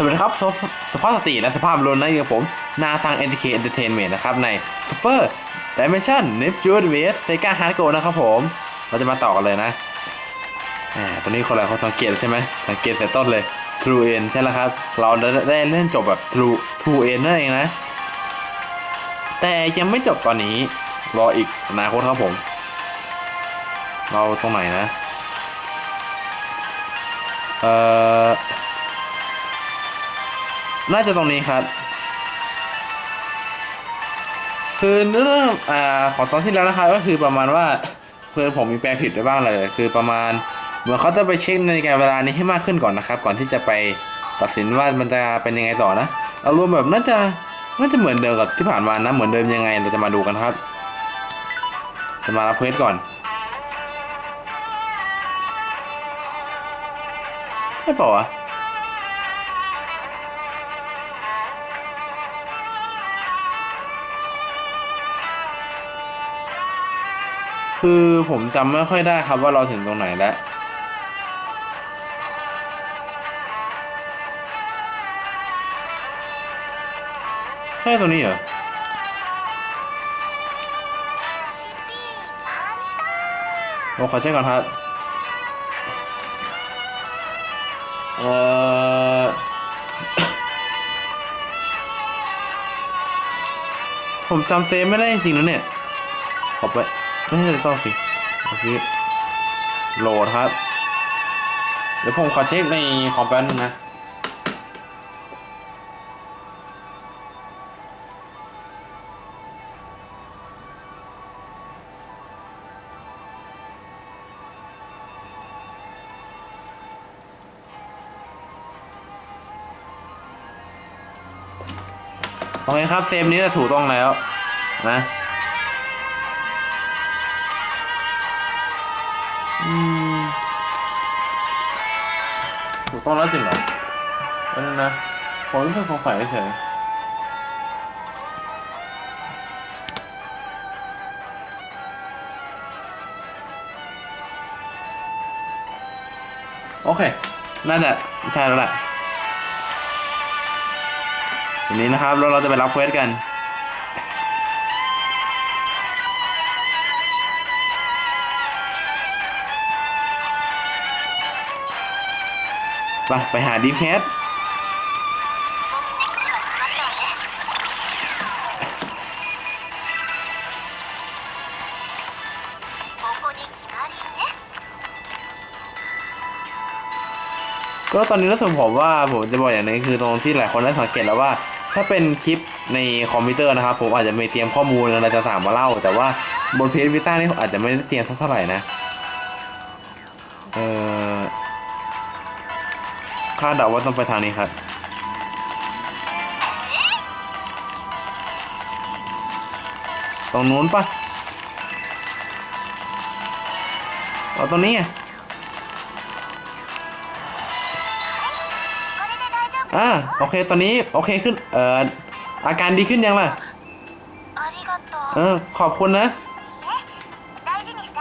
สวัสดีครับสภาพสติและสภาพรวมนะอยู่กับผมนาซัง NTK Entertainment นเมนต์นะครับใน Super Dimension Neptune vs Sega Hard Go นะครับผม เราจะมาต่อกันเลยนะอ่าตอนนี้คนหลายคนสังเกตใช่ไหมสังเกตแต่ต้นเลย True End ใช่แล้วครับ เราได้ได้เล่นจบแบบ True True End นั่นเองนะ แต่ยังไม่จบตอนนี้ รออีกอนาคตครับผม เราตรงไหนนะ เอ่อ น่าจะตรงนี้ครับ คือเรื่องอ่าของตอนที่แล้วนะครับ ก็คือประมาณว่าเพื่อนผมมีแปลผิดไปบ้างเลย คือประมาณเหมือนเขาจะไปเช็คในกาเวลานี้ให้มากขึ้นก่อนนะครับ ก่อนที่จะไปตัดสินว่ามันจะเป็นยังไงต่อนะเอารวมแบบน่าจะน่าจะเหมือนเดิมกับที่ผ่านมานะเหมือนเดิมยังไงเราจะมาดูกันครับ จะมารับเควสก่อนใช่เปล่าวะ คือผมจำไม่ค่อยได้ครับว่าเราถึงตรงไหนแล้วใช่ตรงนี้เหรอผมขอเช็คก่อนครับ เอ่อ ผมจำเซฟไม่ได้จริงๆแล้วเนี่ย ขอไป ไม่ใช่ต้องสิโอเคโหลดครับ เดี๋ยวผมขอเช็คในคอมแป๊บนึงนะโอเคครับเซฟนี้จะถูกต้องแล้วนะ อืมถูกต้องแล้วจริงเหรอนั่นนะผมรู้สึกสงสัยเฉยโอเค น่าจะใช่แล้วแหละทีนี้นะครับแล้วเราจะไปรับเควสกัน ไปไปหาดีแคทก็ตอนนี้รู้สึกผมว่าผมจะบอกอย่างนึงคือตรงที่หลายคนได้สังเกตแล้วว่า ถ้าเป็นคลิปในคอมพิวเตอร์นะครับ ผมอาจจะไม่เตรียมข้อมูลอะไรต่างมาเล่า แต่ว่าบนเพจวิต้านี่ผมอาจจะไม่ได้เตรียมสักเท่าไหร่นะ เออ คาดเดาว่าต้องไปทางนี้ครับตรงนู้นปะเอาตรงนี้อ่าโอเคตอนนี้โอเคขึ้น เอ่อ อาการดีขึ้นยังล่ะ เออ ขอบคุณนะ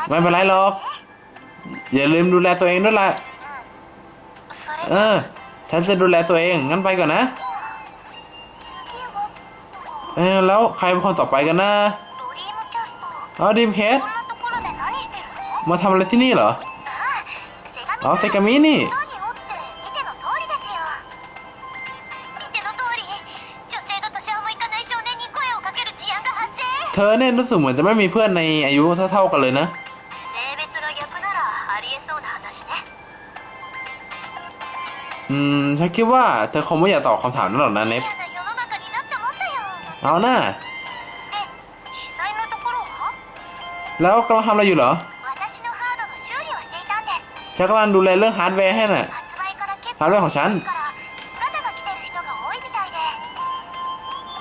ไม่เป็นไรหรอก อย่าลืมดูแลตัวเองด้วยล่ะ เออ ฉันจะดูแลตัวเอง งั้นไปก่อนนะ เออ แล้วใครเป็นคนต่อไปกันนะอ๋อดีมแคสมาทำอะไรที่นี่เหรอ อ๋อเซกามินี่เธอเนี่ยรู้สึกเหมือนจะไม่มีเพื่อนในอายุเท่าๆกันเลยนะ อืมฉันคิดว่าเธอคงไม่อยากตอบคำถามนั้นหรอกนะเนฟเอาหน้าแล้วกำลังทำอะไรอยู่เหรอฉันกำลังดูแลเรื่องฮาร์ดแวร์ให้น่ะฮาร์ดแวร์ของฉัน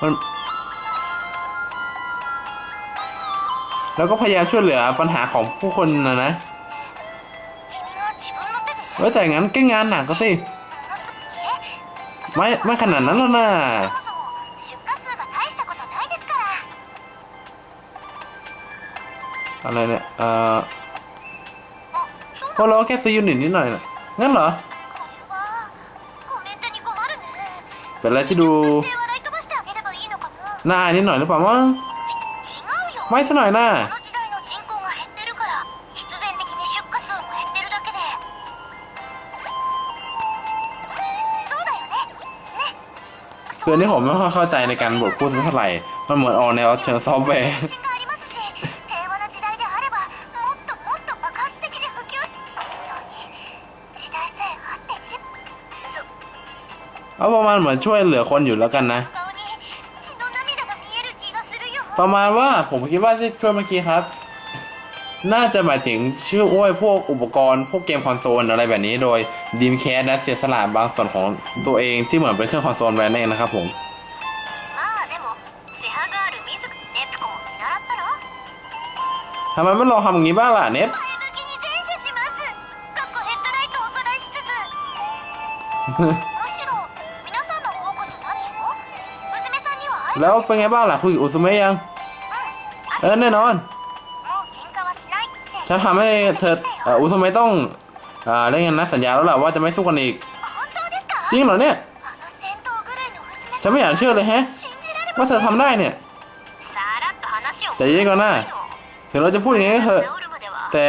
มันแล้วก็พยายามช่วยเหลือปัญหาของผู้คนนะนะเว้แต่งั้นก็งานหนักก็สิ ไม่ไม่ขนาดนั้นแล้วนะอะไรเนี่ย เอ่อก็เราแค่ซื้อยูนิตนิดหน่อยนะงั้นเหรอ เป็นอะไรที่ดู หน้านิดหน่อยหรือเปล่ามั้งไม่ซะหน่อยหน้า คืออนี่ผมไม่ค่อยเข้าใจในการบทพูดสักเท่าไหร่ มันเหมือนออกแนวเชิงซอฟต์แวร์เอาประมาณเหมือนช่วยเหลือคนอยู่แล้วกันนะ ประมาณว่าผมคิดว่าที่ช่วยเมื่อกี้ครับ น่าจะหมายถึงชื่ออ้วยพวกอุปกรณ์ พวกเกมคอนโซลอะไรแบบนี้โดยดีมแคสนะเสียสละบางส่วนของตัวเองที่เหมือนเป็นเครื่องคอนโซลแบรนด์เองนะครับผมทำไมไม่ลองทำอย่างนี้บ้างล่ะเน็ตแล้วเป็นไงบ้างล่ะคุยอุซุเมะยัง เออแน่นอน ฉันทำให้เธออุซาเมะต้องอได้เงินนะสัญญาแล้วแหละว่าจะไม่สู้กันอีก จริงเหรอเนี่ย ฉันไม่อยากเชื่อเลยแฮะ ว่าเธอทำได้เนี่ยจะยิ่งก่อนนะถึงเราจะพูดอย่างนี้เถอะแต่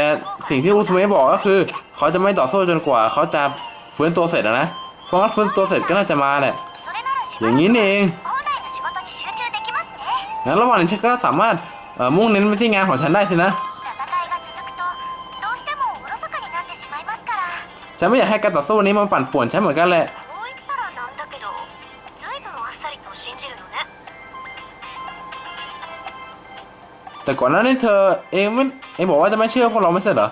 สิ่งที่อุซาเมะบอกก็คือ เขาจะไม่ต่อสู้จนกว่า เขาจะฟื้นตัวเสร็จนะเพราะว่าฟื้นตัวเสร็จก็น่าจะมาแหละอย่างนี้นเองงั้นระหว่างนี้ฉันก็สามารถมุ่งเน้นไปที่งานของฉันได้สินะ ฉันไม่อยากให้การต่อสู้นี้มันปั่นป่วนฉันเหมือนกันแหละแต่ก่อนหน้านี้เธอเองไม่เองบอกว่าจะไม่เชื่อพวกเราไม่ใช่เหรอ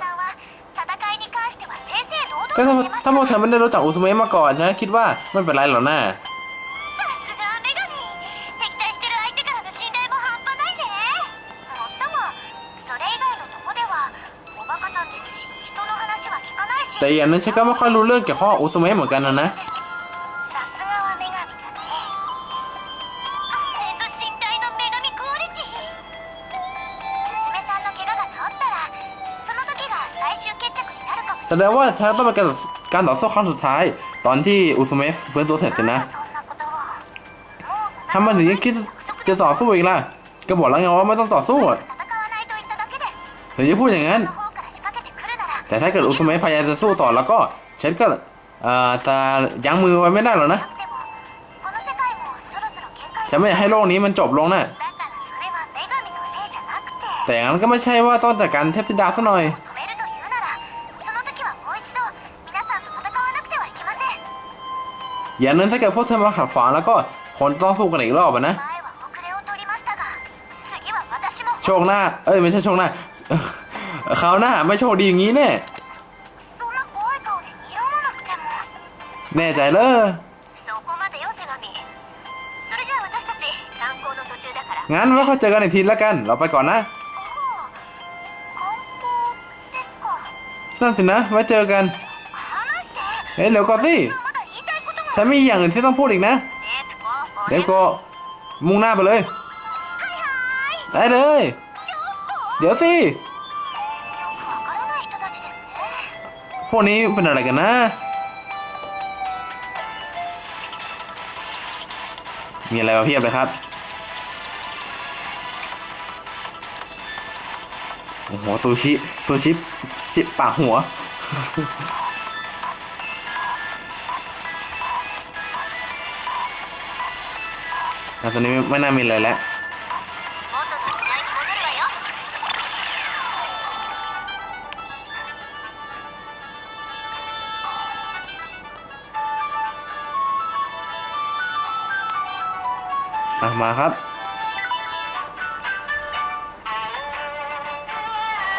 ก็ถ้าพวกเธอไม่ได้รู้จักอุซุเมะมาก่อนฉันคิดว่ามันเป็นไรหรอกหน่า แต่อย่างนั้นฉันก็ไม่ค่อยรู้เรื่องเกี่ยวกับอุสุเมะเหมือนกันนะนะแสดงว่าฉันต้องเป็นการต่อสู้ครั้งสุดท้าย ตอนที่อุสุเมะฟื้นตัวเสร็จสินะทำไมถึงยังคิดจะต่อสู้อีกล่ะ ก็บอกแล้วไงว่าไม่ต้องต่อสู้อะถึงจะพูดอย่างนั้น แต่ถ้าเกิดอุซุเมะพยายาจะสู้ต่อแล้วก็ฉันก็เอ่อจะยั้งมือไว้ไม่ได้หรอกนะฉันไม่อยากให้โลกนี้มันจบลงนะ่ะแต่อย่งนั้นก็ไม่ใช่ว่าต้องจัดการเทพธิดาซะหน่อย อย่างนั้นถ้าเกิดพวกเธอมาขัดขวางแล้วก็คนต้องสู้กันอีกรอบนะ โชคหน้า เอ้ยไม่ใช่โชคหน้า คราหน้าไม่โชคดีอย่างนี้แน่แน่ใจเลยงั้นไว้ค่อาเจอกันอีกทีแล้วกัน เราไปก่อนนะ นั่นสินะ ไว้เจอกัน เฮ้ยเดี๋วก่อนสิ ฉันมีอย่างอื่นที่ต้องพูดอีกนะ เดี๋ยวก็มุ่งหน้าไปเลย ได้เลย เดี๋ยวสิ พวกนี้เป็นอะไรกันนะ มีอะไรมาเพียบเลยครับโอ้โหซูชิซูชิจิปากหัวอ่ตอนนี้ไม่ไม่น่ามีอะไรแล้ว อะมาครับ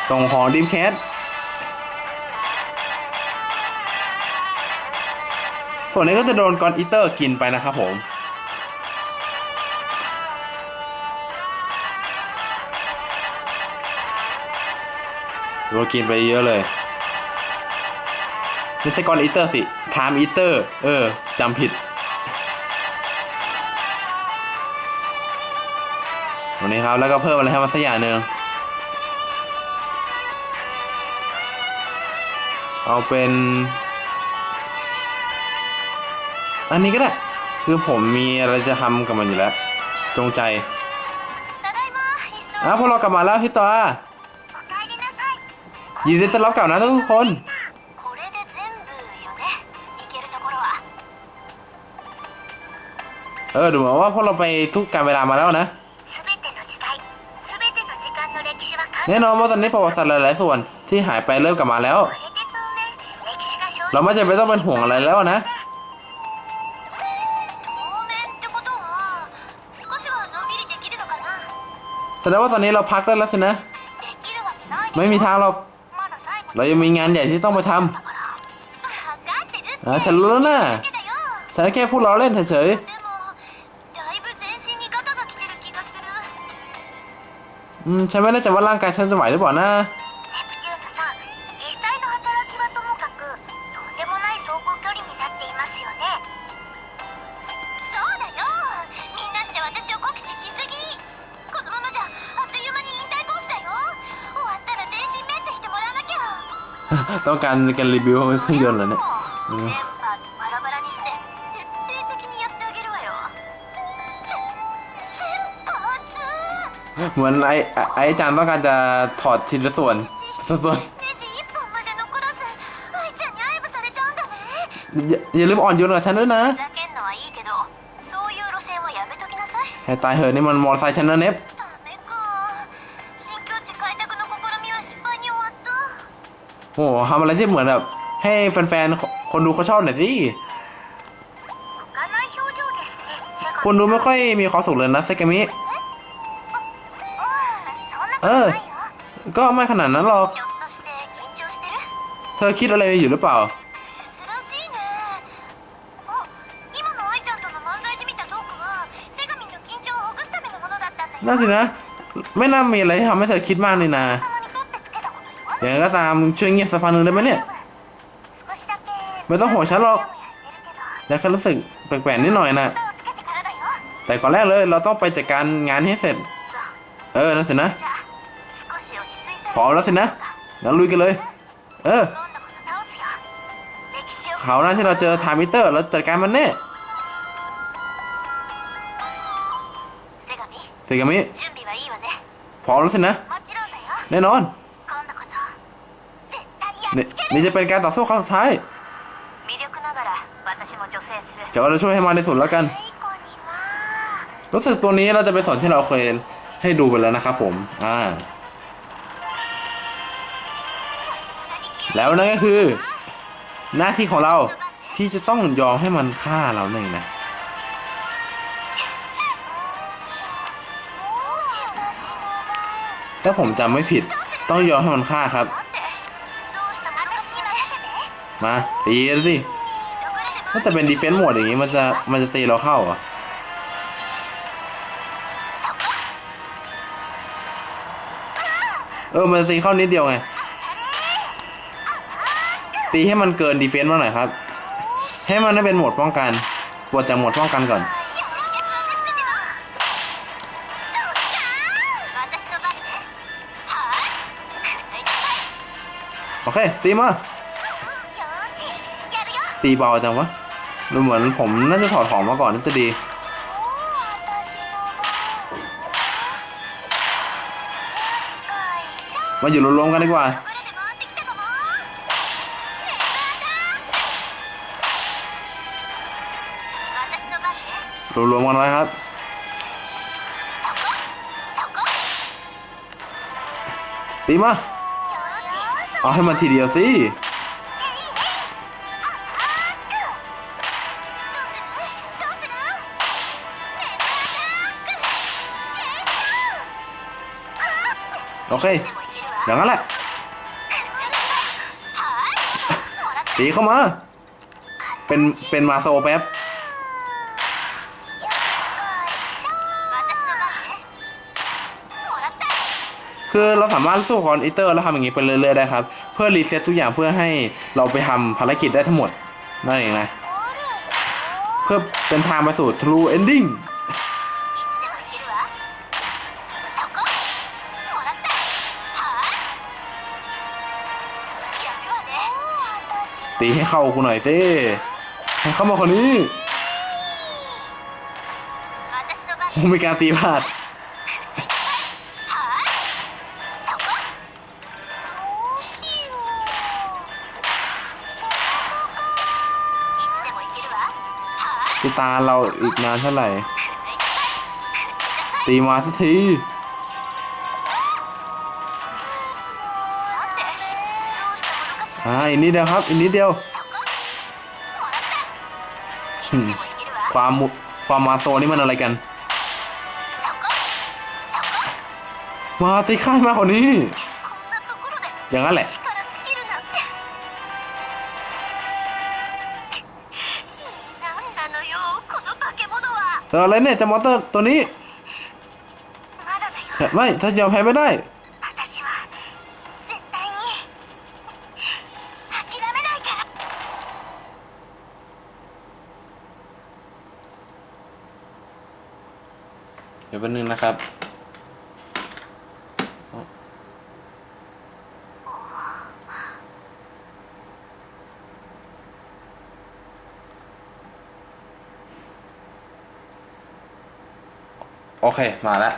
ส่งของดีมแคสส่วนนี้ก็จะโดนกอนอีเตอร์กินไปนะครับผมโดนกินไปเยอะเลยไม่ใช่กอนอีเตอร์สิไทม์อีเตอร์ เออจำผิด ครับ แล้วก็เพิ่มอะไรให้มันสักอย่างหนึ่งเอาเป็น อันนี้ก็ได้ คือผมมีอะไรจะทำกับมันอยู่แล้ว จงใจอ้าพวกเรากลับมาแล้วพี่ตายินดีต้อนรับกลับนะทุกคนเออดูเหมือนว่าพวกเราไปทุกการเวลามาแล้วนะ แน่นอนว่าตอนนี้ประวัติศาสตร์หลาย ๆ ส่วนที่หายไปเริ่มกลับมาแล้ว เราไม่จำเป็นต้องเป็นห่วงอะไรแล้วนะ แสดงว่าตอนนี้เราพักได้แล้วสินะ ไม่มีทางเราเรายังมีงานใหญ่ที่ต้องไปทำฉันรู้แล้วนะ ฉันแค่พูดล้อเล่นเฉย อืมฉันไม่แน่ใจว่าร่างกายฉันจะไหวหรือเปล่านะต้องการการรีวิวเครื่องยนต์เหรอเนี่ย เหมือนไอไอาจารย์ต้องการจะถอดทีละส่วนส่วนอย่าลืมอ่อนโยนกับฉันด้วยนะให้ตายเหอะนี่มันมอเตอร์ไซค์ฉันนะเนฟโอ้โหทำอะไรที่เหมือนแบบให้แฟนๆ คนดูเขาชอบหน่อยสิคนดูไม่ค่อยมีความสุขเลยนะเซกามิ เออ ก็ไม่ขนาดนั้นหรอก เธอคิดอะไรอยู่หรือเปล่าน่าสินะ ไม่น่ามีอะไรทำให้เธอคิดมากเลยนะอย่างก็ตามช่วยเงียบสักพักหนึ่งได้ไหมเนี่ย ไม่ต้องห่วงฉันหรอกแล้วแค่รู้สึกแปลกๆนิดหน่อยนะแต่ก่อนแรกเลยเราต้องไปจัดการงานให้เสร็จ เออนั่นสินะ พอแล้วสินะงั้นลุยกันเลย เออเขาหน้าที่เราเจอทามิเตอร์เราจัดการมันแน่เซกามิพร้อมแล้วสินะ แน่นอนนนี่จะเป็นการต่อสู้ครั้งสุดท้ายจะว่าจะช่วยให้มาในสุดแล้วกัน รู้สึกตัวนี้เราจะไปสอนที่เราเคยให้ดูไปแล้วนะครับผม อ่า แล้วนั่นก็คือ หน้าที่ของเราที่จะต้องยอมให้มันฆ่าเราหน่อยนะ ถ้าผมจำไม่ผิดต้องยอมให้มันฆ่าครับ มาตีสิถ้าแต่เป็นดีเฟนส์หมดอย่างนี้มันจะมันจะตีเราเข้าอะเออ มันตีเข้านิดเดียวไง ตีให้มันเกินดีเฟนซ์มาหน่อยครับ ให้มันได้เป็นโหมดป้องกันปวดจากโหมดป้องกันก่อน โอเค ตีมา ตีเบาจังวะดูเหมือนผมน่าจะถอดของมาก่อนน่าจะดีมาอยู่รวมๆกันดีกว่า รวมๆกันไว้ครับ ตีมา เอาให้มันทีเดียวสิ โอเคอย่างนั้นแหละ ตีเข้ามา เป็น เป็นมาโซแป๊บ คือเราสามารถสู้คอนอิเตอร์แล้วทำอย่างนี้ไปเรื่อยๆได้ครับ เพื่อรีเซ็ตทุกอย่างเพื่อให้เราไปทำภารกิจได้ทั้งหมดนั่นเองนะ เพื่อเป็นทางไปสู่ True Ending ตีให้เข้ากูหน่อยสิให้เข้ามาคนนี้มีการตีพลาด ตาเราอีกนานเท่าไหร่ ตีมาสักทีอ่าอีกนิดเดียวครับ อีกนิดเดียว ความความมาโซนี่มันอะไรกัน มาตีค่ายมาคนนี้ อย่างนั้นแหละ เอออะไรเนี่ยจะมอเตอร์ตัวนี้ไม่ถ้ายอมแพ้ไม่ได้เดี๋ยวแป๊บนึงนะครับ โอเค มาแล้ว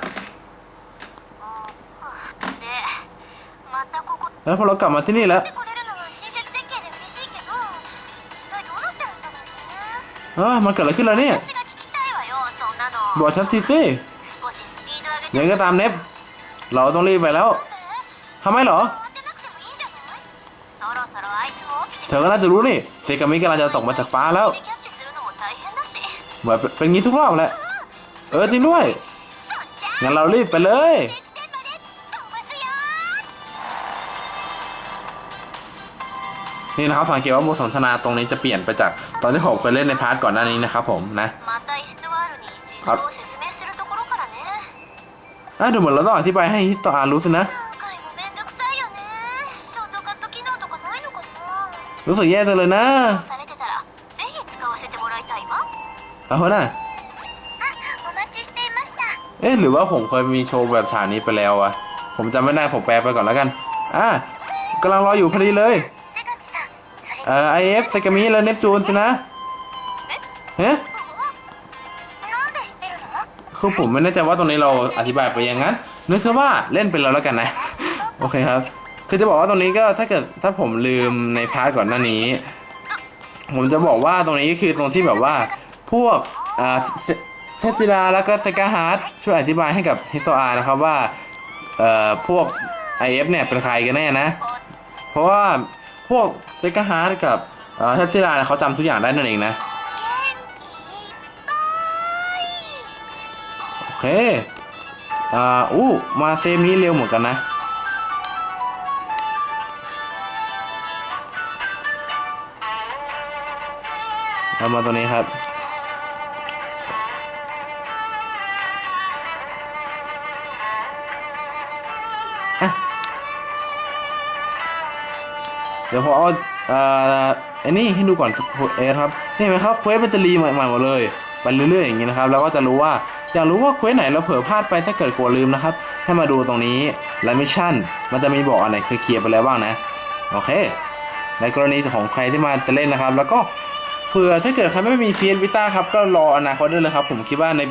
แล้วพอเรากลับมาที่นี่แล้วเออมันเกิดอะไรขึ้นแล้วเนี่ย บอกฉันทีสิยังก็ตามเน็บเราต้องรีบไปแล้วทำไมเหรอ เธอก็น่าจะรู้นี่เซกามิกำลังจะตกมาจากฟ้าแล้ว เหมือนเป็นงี้ทุกรอบแหละ เออจริงด้วย งั้นเรารีบไปเลย นี่นะครับสังเกตว่าบทสนทนาตรงนี้จะเปลี่ยนไปจากตอนที่ผมเคยเล่นในพาร์ทก่อนหน้านี้นะครับผมนะครับอะดูเหมือนเราต้องอธิบายให้ฮิสตออารู้สินะรู้สึกแย่จังเลยนะเอาเถอะนะ อ๊ะหรือว่าผมเคยมีโชว์แบบฉากนี้ไปแล้ววะผมจำไม่ได้ผมแปลไปก่อนแล้วกัน อะกำลังรออยู่พอดีเลยเอ่อไอเอฟไซกามิและเนปจูนสินะเฮ้คือผมไม่แน่ใจว่าตรงนี้เราอธิบายไปอย่างนั้นนึกซะว่าเล่นไปแล้วแล้วกันนะ โอเคครับ คือจะบอกว่าตรงนี้ก็ถ้าเกิดถ้าผมลืมในพาร์ทก่อนหน้านี้ ผมจะบอกว่าตรงนี้คือตรงที่แบบว่าพวกอ่า เทพจิราแล้วก็เซกาฮาร์ดช่วยอธิบายให้กับฮิโตอานะครับว่าเอ่อพวก IF เนี่ยเป็นใครกันแน่นะ เพราะว่าพวกเซกาฮาร์ดกับเอ่อเทพจิราเนี่ยเขาจำทุกอย่างได้นั่นเองนะโอเคอ่าอู้มาเซมนี้เร็วเหมือนกันนะเรามาตัวนี้ครับ เดี๋ยวผมเอาอ่อไอ้นี่ให้ดูก่อนเอครับนี่ไหมครับเควสมันจะรีใหม่ๆหมดเลยไปเรื่อยๆอย่างนี้นะครับแล้วก็จะรู้ว่าอยากรู้ว่าเควสไหนเราเผลอพลาดไปถ้าเกิดกลัวลืมนะครับ ให้มาดูตรงนี้และมิชชั่นมันจะมีบอกอันไหนเคยเคลียร์ไปแล้วบ้างนะโอเค ในกรณีของใครที่มาจะเล่นนะครับ แล้วก็เผื่อถ้าเกิดใครไม่มี PS Vita ครับก็รออนาคตได้เลยครับ ผมคิดว่าใน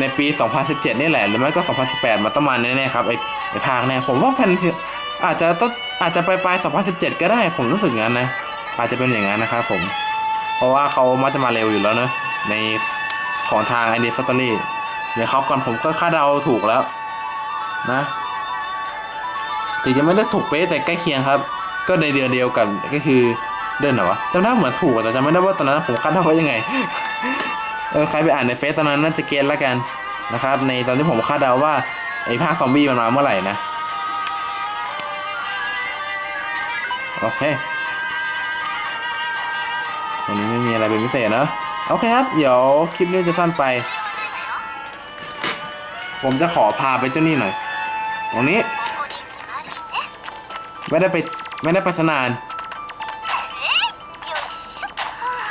ในปี 2017 นี่แหละหรือไม่ก็ 2018มันต้องมาแน่ๆครับไอไอภาคเนี่ยผมว่าแผ่นอาจจะต้อง อาจจะไปปลาย2017 ก็ได้ ผมรู้สึกงั้นนะ อาจจะเป็นอย่างนั้นนะครับผม เพราะว่าเขามักจะมาเร็วอยู่แล้วเนอะในของทางไอเดียสตอรี่เดี๋ยวเขาก่อนผมก็คาดเดาถูกแล้ว นะถึงจะไม่ได้ถูกเป๊ะแต่ใกล้เคียงครับ ก็ในเดือนเดียวกันก็คือเดือนไหนวะจำได้เหมือนถูกแต่จำไม่ได้ว่าตอนนั้นผมคาดเดาไว้ยังไง เออใครไปอ่านในเฟซตอนนั้นน่าจะเก็ตแล้วกันนะครับ ในตอนที่ผมคาดเดาว่าไอ้ภาคซอมบี้มันมาเมื่อไหร่นะ โอเคตรงนี้ไม่มีอะไรเป็นพิเศษนะโอเคครับ เดี๋ยวคลิปนี้จะสั้นไป ผมจะขอพาไปเจ้านี่หน่อย ตรงนี้ ไม่ได้ไปไม่ได้ไปสนาน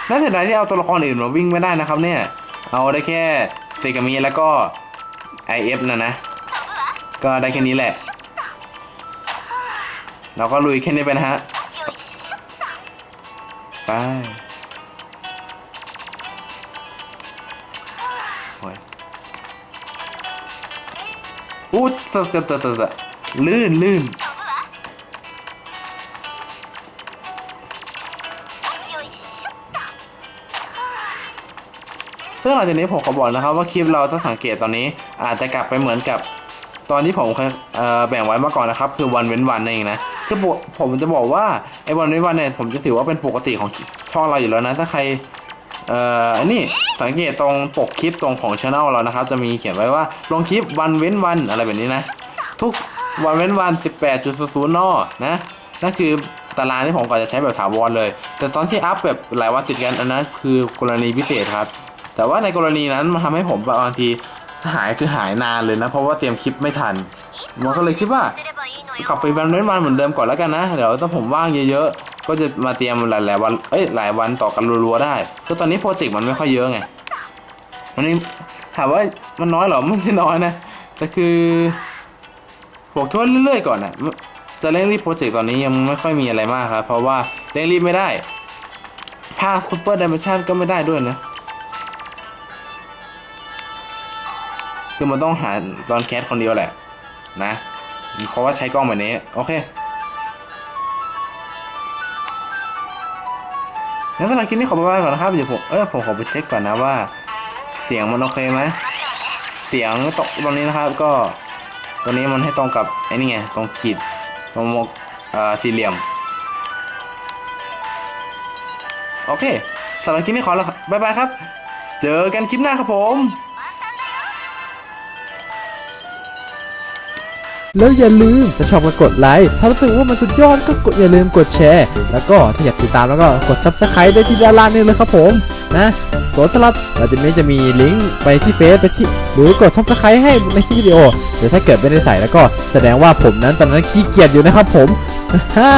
น่าเสียดายที่เอาตัวละครอื่นมาวิ่งไม่ได้นะครับเนี่ย เอาได้แค่เซกามิแล้วก็ไอเอฟนะนะ ก็ได้แค่นี้แหละ เราก็ลุยแค่นี้ไปนะฮะ ไปโอ้ยอู้ตะตะตะตะตะลื่นลื่นซึ่งหลังจากนี้ผมขอบอกนะครับว่าคลิปเราถ้าสังเกตตอนนี้ อาจจะกลับไปเหมือนกับตอนที่ผมแบ่งไว้มาก่อนนะครับ คือวันเว้นวันนั่นเองนะ คือผมจะบอกว่าไอ้วันเว้นวันเนี่ยผมจะถือว่าเป็นปกติของช่องเราอยู่แล้วนะ ถ้าใครเอ่ออันนี้สังเกตตรงปกคลิปตรงของช anel เรานะครับ จะมีเขียนไว้ว่าลงคลิปวันเว้นวันอะไรแบบนี้นะ ทุกวันเว้นวัน 18.00นนะนั่นคือตารางที่ผมก่อนจะใช้แบบถาวรเลย แต่ตอนที่อัพแบบหลายวันติดกันอันนั้นคือกรณีพิเศษครับ แต่ว่าในกรณีนั้นมันทำให้ผมบางที ถ้าหายคือหายนานเลยนะ เพราะว่าเตรียมคลิปไม่ทันมันก็เลยคิดว่ากลับไปวันเว้นวันเหมือนเดิมก่อนแล้วกันนะ เดี๋ยวถ้าผมว่างเยอะๆ ก็จะมาเตรียมหลายๆวัน เอ้ยหลายวันต่อกันรัวๆได้คือตอนนี้โปรเจกต์มันไม่ค่อยเยอะไง มันนี้ถามว่ามันน้อยหรอไม่ใช่น้อยนะ แต่คือบอกทั่เรื่อยๆก่อนนะจะเร่งรีบโปรเจกต์ตอนนี้ยังไม่ค่อยมีอะไรมากครับ เพราะว่าเร่งรีบไม่ได้ภาคซูเปอร์ดิเมชันก็ไม่ได้ด้วยนะ คือมันต้องหาตอนแคสคนเดียวแหละ นะ เพราะว่าใช้กล้องแบบนี้ โอเคงั้นสำหรับคลิปนี้ขอไปก่อนนะครับเดี๋ยวผมเอ้ยผมขอไปเช็คก่อนนะว่า เสียงมันโอเคไหมเสียงตรงตรงนี้นะครับ ก็ตัวนี้มันให้ตรงกับไอ้นี่ไงตรงขีดตรงเอ่สี่เหลี่ยม โอเคสำหรับคลิปนี้ขอล้วครับบ๊ายบายครับ เจอกันคลิปหน้าครับผม แล้วอย่าลืมถ้าชอบก็กดไลค์ถ้ารู้สึกว่ามันสุดยอดก็กดอย่าลืมกดแชร์ แล้วก็ถ้าอยากติดตามแล้วก็กด subscribe ได้ที่ด้านล่างนี่เลยครับผมนะส่วนสลับเราจะนี้จะมีลิงก์ไปที่เฟซไปที่หรือกด subscribe ให้ในคลิปวิดีโอเดี๋ยวถ้าเกิดไม่ได้ใส่แล้วก็แสดงว่าผมนั้นตอนนั้นขี้เกียจอยู่นะครับผมฮ่า